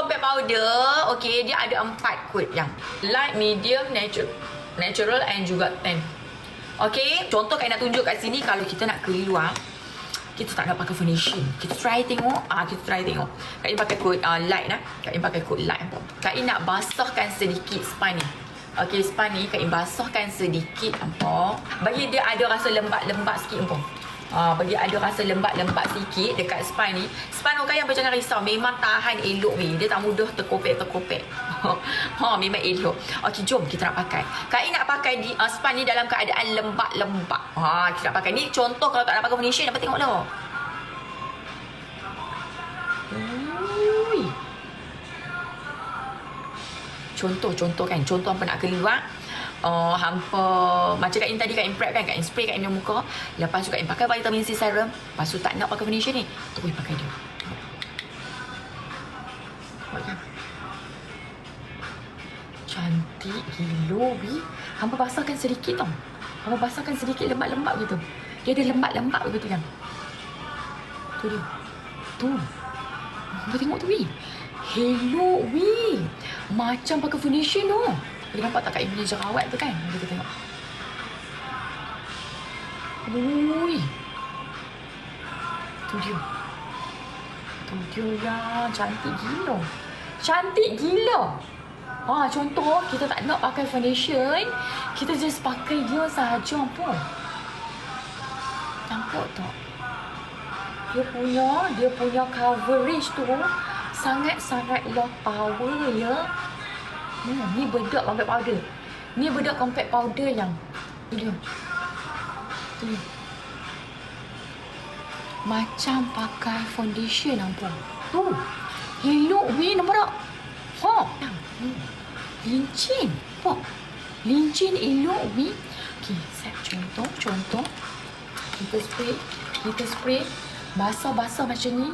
compact powder, okay, dia ada empat kod yang light, medium, natural, natural and juga tan. Okay, contoh Kak nak tunjuk kat sini kalau kita nak keli luar, kita tak nak pakai foundation. Kita try tengok. Ah, kita try tengok. Kak Im pakai kod uh, light nah. Kak Im pakai kod light. Kak Im nak basahkan sedikit span ni. Okey, span ni Kak Im basahkan sedikit. Bagi dia ada rasa lembat-lembat sikit apa. Ah, bagi ada rasa lembat-lembat sikit dekat span ni. Span orang yang jangan risau. Memang tahan elok ni. Dia tak mudah terkopek-terkopek. ha, memang elok. Okey, jom kita nak pakai. Kak nak pakai di uh, span ni dalam keadaan lembab-lembab. Ha, kita nak pakai ni contoh kalau tak nak pakai foundation dapat tengok lah. Ui. Contoh, contoh kan. Contoh apa nak keluar. Uh, hampa macam Kak In tadi Kak In prep kan Kak In spray Kak In muka. Lepas tu Kak In pakai vitamin C serum. Lepas tu tak nak pakai foundation ni Terus pakai dia. Cantik gila Wi Hampa basahkan sedikit tau. Hampa basahkan sedikit lembab-lembab gitu. Dia ada lembab-lembab begitu kan Tu dia. Tu. Hampa tengok tu Wi Hello Wi Macam pakai foundation tu Dia nampak tak Im punya jerawat tu kan? Kita tengok. Ui. Tu dia. Tu dia ya Cantik gila. Cantik gila. Ha, contoh kita tak nak pakai foundation, kita just pakai dia sahaja apa. Nampak tak? Dia punya, dia punya coverage tu sangat-sangatlah power ya. Hmm, ni bedak compact powder. Ni bedak compact powder yang dia. Macam pakai foundation apa. Tu. Hello, weh nampak tak? Ha. Hmm. Lincin. Apa? Lincin elok, weh. Okay, set contoh, contoh. Kita spray, kita spray. Basah-basah macam ni.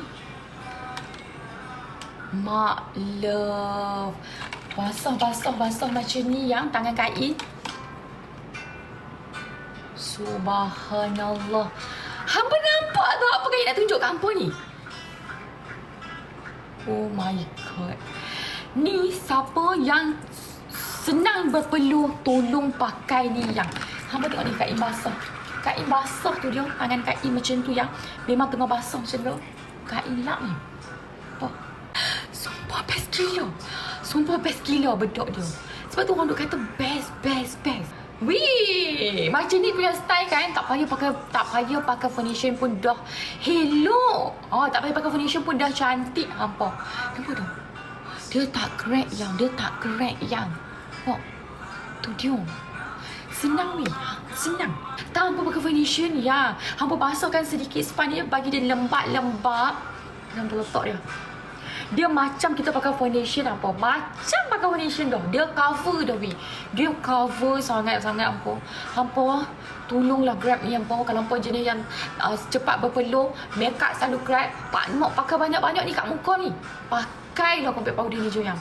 Mak love. Basah-basah-basah macam ni yang tangan kain. Subhanallah. Hampa nampak tak apa kaya nak tunjuk hampa ni? Oh my god. Ni siapa yang senang berpeluh tolong pakai ni yang. Hampa tengok ni Kak Im basah. Kak Im basah tu dia. Tangan Kak Im macam tu yang memang tengah basah macam tu. Kak Im lap ni. Apa? Sumpah best gila. Sumpah best gila bedok dia. Sebab tu orang duk kata best, best, best. Wih, macam ni punya style kan Tak payah pakai Tak payah pakai foundation pun dah Hello Oh, tak payah pakai foundation pun dah cantik Apa? Nampak tu? Dia tak crack yang Dia tak crack yang. Oh, tu dia. Senang weh. Senang. Tak hampa pakai foundation ya. Hampa basahkan sedikit dia Bagi dia lembat-lembat Nampak letak dia dia macam kita pakai foundation apa? Macam pakai foundation dah dia cover dah weh dia cover sangat-sangat apa hampa tolonglah grab ni hampa. Kalau hampa jenis yang uh, cepat berpeluh makeup selalu grab tak nak pakai banyak-banyak ni kat muka ni. Pakailah compact powder ni je yang.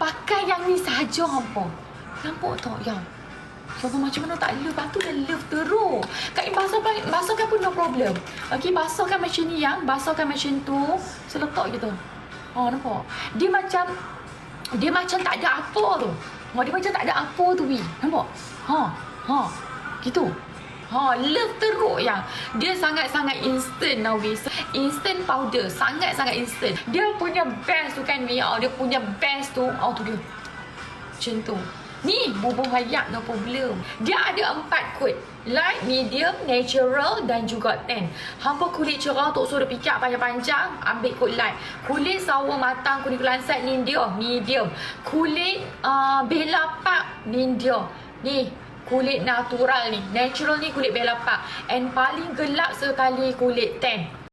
Pakai yang ni saja hampa. Nampak tak yang Contoh macam mana tak love, lepas tu dah love terus. Kak Im basah, basahkan pun no problem. Okay, basahkan macam ni yang, basahkan macam tu, seletak gitu. Oh nampak? Dia macam dia macam tak ada apa tu. Oh, dia macam tak ada apa tu wi. Nampak? Ha. Ha. Gitu. Ha, love teruk yang dia sangat-sangat instant now wi. Instant powder, sangat-sangat instant. Dia punya best tu kan wi. Oh, dia punya best tu. Oh tu dia. Macam tu. Ni bubur hayak no problem. Dia ada empat kod. Light, medium, natural dan juga tan. Hampa kulit cerah tak usah fikir panjang-panjang, ambil kod light. Kulit sawo matang, kulit kelansat ni dia, medium. Kulit uh, bela pak ni dia. Ni kulit natural ni. Natural ni kulit bela pak. And paling gelap sekali kulit tan.